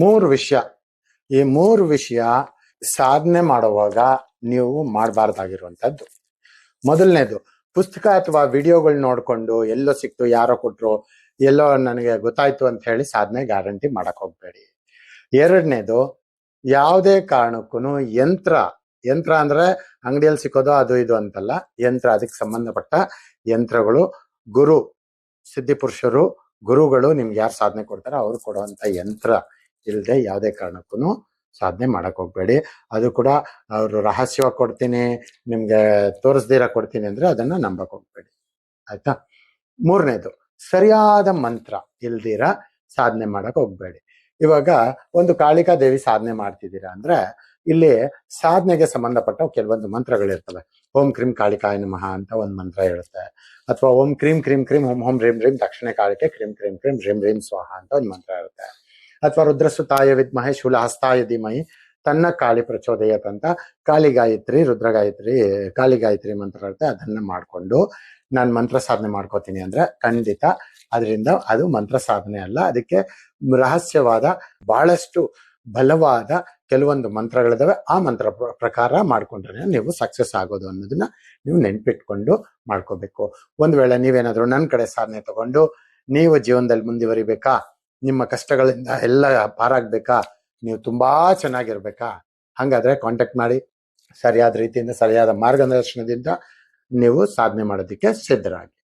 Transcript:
ಮೂರು ವಿಷಯ. ಈ ಮೂರು ವಿಷಯ ಸಾಧನೆ ಮಾಡುವಾಗ ನೀವು ಮಾಡಬಾರ್ದಾಗಿರುವಂಥದ್ದು. ಮೊದಲನೇದು, ಪುಸ್ತಕ ಅಥವಾ ವಿಡಿಯೋಗಳು ನೋಡ್ಕೊಂಡು ಎಲ್ಲೋ ಸಿಕ್ತು, ಯಾರೋ ಕೊಟ್ರು, ಎಲ್ಲೋ ನನಗೆ ಗೊತ್ತಾಯ್ತು ಅಂತ ಹೇಳಿ ಸಾಧನೆ ಗ್ಯಾರಂಟಿ ಮಾಡಕ್ ಹೋಗ್ಬೇಡಿ. ಎರಡನೇದು, ಯಾವುದೇ ಕಾರಣಕ್ಕೂ ಯಂತ್ರ ಯಂತ್ರ ಅಂದ್ರೆ ಅಂಗಡಿಯಲ್ಲಿ ಸಿಕ್ಕೋದು ಅದು ಇದು ಅಂತಲ್ಲ, ಯಂತ್ರ, ಅದಕ್ಕೆ ಸಂಬಂಧಪಟ್ಟ ಯಂತ್ರಗಳು, ಗುರು ಸಿದ್ಧಿಪುರುಷರು ಗುರುಗಳು ನಿಮ್ಗೆ ಯಾರು ಸಾಧನೆ ಕೊಡ್ತಾರೋ ಅವ್ರು ಕೊಡುವಂತ ಯಂತ್ರ. ಇಲ್ಲದೆ ಯಾವುದೇ ಕಾರಣಕ್ಕೂ ಸಾಧನೆ ಮಾಡಕ್ ಹೋಗ್ಬೇಡಿ. ಅದು ಕೂಡ ಅವರು ರಹಸ್ಯವಾಗಿ ಕೊಡ್ತೀನಿ, ನಿಮ್ಗೆ ತೋರಿಸ್ದಿರ ಕೊಡ್ತೀನಿ ಅಂದ್ರೆ ಅದನ್ನ ನಂಬಕ್ ಹೋಗ್ಬೇಡಿ. ಆಯ್ತಾ? ಮೂರನೇದು, ಸರಿಯಾದ ಮಂತ್ರ ಇಲ್ದಿರ ಸಾಧನೆ ಮಾಡಕ್ ಹೋಗ್ಬೇಡಿ. ಇವಾಗ ಒಂದು ಕಾಳಿಕಾ ದೇವಿ ಸಾಧನೆ ಮಾಡ್ತಿದ್ದೀರಾ ಅಂದ್ರೆ ಇಲ್ಲಿ ಸಾಧನೆಗೆ ಸಂಬಂಧಪಟ್ಟ ಕೆಲವೊಂದು ಮಂತ್ರಗಳಿರ್ತವೆ ಓಂ ಕ್ರೀಂ ಕಾಳಿಕಾಯ ನಮಃ ಅಂತ ಒಂದು ಮಂತ್ರ ಇರುತ್ತೆ. ಅಥವಾ ಓಂ ಕ್ರೀಂ ಕ್ರೀಂ ಕ್ರೀಂ, ಓಂ ಹೋಂ ರೀಂ ರೀಂ ದಕ್ಷಿಣ ಕಾಳಿಕೆ ಕ್ರೀಂ ಕ್ರೀಂ ಕ್ರೀಂ ರೀಂ ರೀಂ ಸ್ವಾಹ ಅಂತ ಒಂದು ಮಂತ್ರ ಇರುತ್ತೆ. ಅಥವಾ ರುದ್ರಸುತಾಯ ವಿದ್ಮಹೆ ಶೂಲಹಸ್ತಾಯ ಧೀಮಹಿ, ತನ್ನ ಕಾಳಿ ಪ್ರಚೋದಯತ್ ಅಂತ ಕಾಳಿ ಗಾಯತ್ರಿ, ರುದ್ರ ಗಾಯತ್ರಿ, ಕಾಳಿ ಗಾಯತ್ರಿ ಮಂತ್ರ ಇರುತ್ತೆ ಅದನ್ನ ಮಾಡ್ಕೊಂಡು ನಾನು ಮಂತ್ರ ಸಾಧನೆ ಮಾಡ್ಕೋತೀನಿ ಅಂದ್ರೆ ಖಂಡಿತ ಅದರಿಂದ ಅದು ಮಂತ್ರ ಸಾಧನೆ ಅಲ್ಲ. ಅದಕ್ಕೆ ರಹಸ್ಯವಾದ ಬಹಳಷ್ಟು ಬಲವಾದ ಕೆಲವೊಂದು ಮಂತ್ರಗಳಿದಾವೆ. ಆ ಮಂತ್ರ ಪ್ರಕಾರ ಮಾಡ್ಕೊಂಡ್ರೆ ನೀವು ಸಕ್ಸಸ್ ಆಗೋದು ಅನ್ನೋದನ್ನ ನೀವು ನೆನ್ಪಿಟ್ಕೊಂಡು ಮಾಡ್ಕೋಬೇಕು. ಒಂದ್ ವೇಳೆ ನೀವೇನಾದ್ರೂ ನನ್ನ ಕಡೆ ಸಾಧನೆ ತಗೊಂಡು ನೀವು ಜೀವನದಲ್ಲಿ ಮುಂದುವರಿಬೇಕಾ? ನಿಮ್ಮ ಕಷ್ಟಗಳಿಂದ ಎಲ್ಲ ಪಾರಾಗ್ಬೇಕಾ? ನೀವು ತುಂಬಾ ಚೆನ್ನಾಗಿರ್ಬೇಕಾ? ಹಂಗಾದ್ರೆ ಕಾಂಟ್ಯಾಕ್ಟ್ ಮಾಡಿ. ಸರಿಯಾದ ರೀತಿಯಿಂದ ಸರಿಯಾದ ಮಾರ್ಗದರ್ಶನದಿಂದ ನೀವು ಸಾಧನೆ ಮಾಡೋದಕ್ಕೆ ಸಿದ್ಧರಾಗಿ.